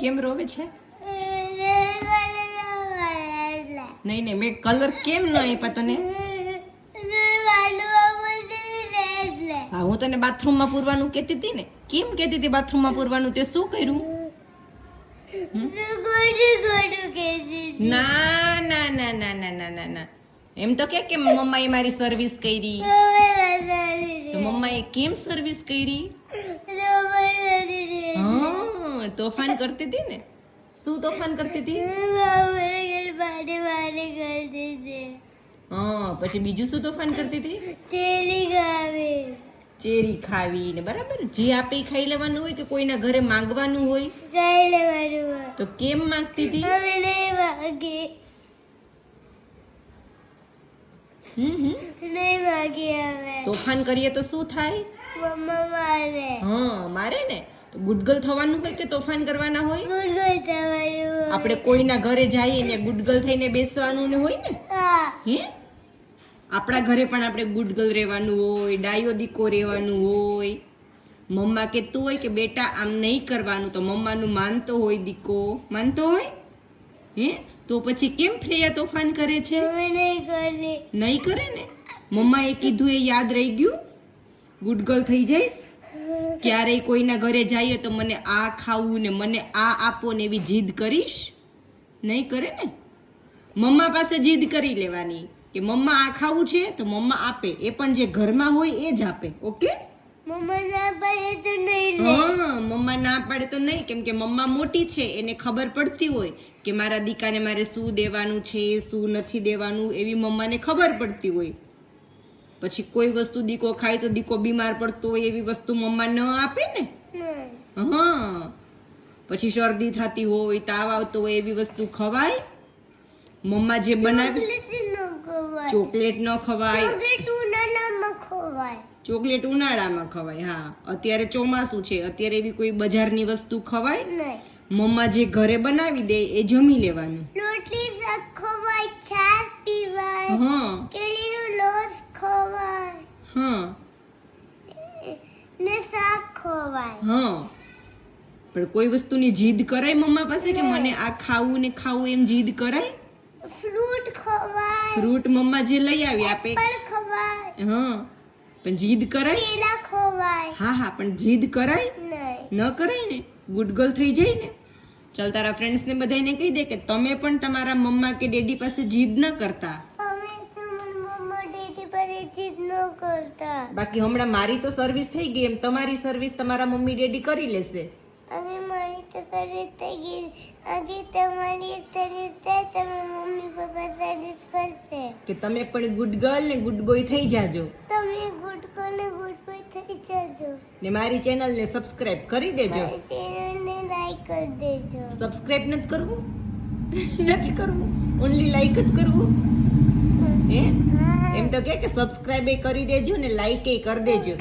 કેમ રોવે છે? નહીં નહીં, મેં કલર કેમ ન આપ્યા તને? હા, હું તને બાથરૂમમાં પૂરવાનું કહેતી હતી ને? કેમ કહેતી હતી બાથરૂમમાં પૂરવાનું? તે શું કર્યું? ના ના ના ના ના ના ના ના. એમ તો કે કે મમ્માએ મારી સર્વિસ કરી. મમ્માએ કેમ સર્વિસ કરી? હા તોફાન કરતી હતી ને? શું તોફાન કરતી હતી? હા પછી બીજું શું તોફાન કરતી હતી? ચેરી ખાવી ને બરાબર? જે આપે ખાઈ લેવાનું હોય કે કોઈના ઘરે માંગવાનું હોય? તો કેમ માંગતી હતી? હમ હમ. તોફાન કરીએ તો શું થાય? હા મારે ને? તો ગુડગલ થવાનું હોય કે તોફાન કરવાના હોય? આપણે કોઈના ઘરે જઈએ ને ગુડગલ થઈને બેસવાનું ને હોય ને? હે. આપણા ઘરે પણ આપણે ગુડગલ રહેવાનું હોય ડાયો દીકો રહેવાનું હોય. મમ્મા કહેતું હોય કે બેટા આમ નહીં કરવાનું. તો મમ્માનું માનતો હોય દીકો. માનતો હોય? હે? તો પછી કેમ ફ્રેયા તોફાન કરે છે? નહીં કરે ને? મમ્માએ કીધું એ યાદ રહી ગયું? ગુડગલ થઈ જઈશ? ક્યારેય કોઈના ઘરે જઈએ તો મને આ ખાવું ને મને આ આપો ને એવી જીદ કરીશ? નહીં કરે ને? મમ્મા પાસે જીદ કરી લેવાની કે મમ્મા આ ખાવું છે તો મમ્મા આપે. એ પણ જે ઘરમાં હોય એ જ આપે. ઓકે? હા મમ્મા ના પાડે તો નહીં. કેમ કે મમ્મા મોટી છે એને ખબર પડતી હોય કે મારા દીકાને મારે શું દેવાનું છે શું નથી દેવાનું એવી મમ્માને ખબર પડતી હોય. પછી કોઈ વસ્તુ દીકો ખાય તો દીકો બીમાર પડતો હોય એવી વસ્તુ મમ્મા ન આપે ને? હા. પછી શરદી થતી હોય તાવ આવતો હોય એવી વસ્તુ ખવાય? મમ્મા જે બનાવી ચોકલેટ ન ખવાય. ચોકલેટ ઉનાળામાં ખવાય. હા. અત્યારે ચોમાસું છે અત્યારે એવી કોઈ બજારની વસ્તુ ખવાય? મમ્મા જે ઘરે બનાવી દે એ જમી લેવાનું રોટલી શાક ખવાય છાશ પીવાય હા કેળીનું લોસ ખવાય હા ને શાક ખવાય. હા. પણ કોઈ વસ્તુની જીદ કરાય મમ્મા પાસે કે મને આ ખાવું ને ખાવું એમ જીદ કરાય? ફ્રૂટ ખવાય. ફ્રૂટ મમ્મા જે લઈ આવી આપે એપલ ખવાય. હા. પણ જીદ કરાય? કેળા ખવાય. હા હા પણ જીદ કરાય? નહીં. ન કરાય ને? ગુડ ગર્લ થઈ જાય ને? ચાલ તારા ફ્રેન્ડ્સ ને બધાને કહી દે કે તમે પણ તમારા મમ્મા કે ડેડી પાસે જીદ ન કરતા. બાકી હમણાં મારી તો સર્વિસ થઈ ગઈ એમ તમારી સર્વિસ તમારા મમ્મી ડેડી કરી લેશે. અને મારી તો સર્વિસ થઈ ગઈ. આજે તમારી સર્વિસ થાય તમે મમ્મી પપ્પા સર્વિસ કરશે. કે તમે પણ ગુડ ગર્લ ને ગુડ બોય થઈ જાજો. તમે ગુડ ગર્લ ને ગુડ બોય થઈ જાજો. ને મારી ચેનલ ને સબસ્ક્રાઇબ કરી દેજો. મારી ચેનલને લાઈક કરી દેજો. સબસ્ક્રાઇબ નથી કરવું? નથી કરવું? ઓનલી લાઈક જ કરવું? હે. શકે કે સબસ્ક્રાઈબ કરી દેજો ને લાઈક કરી દેજો.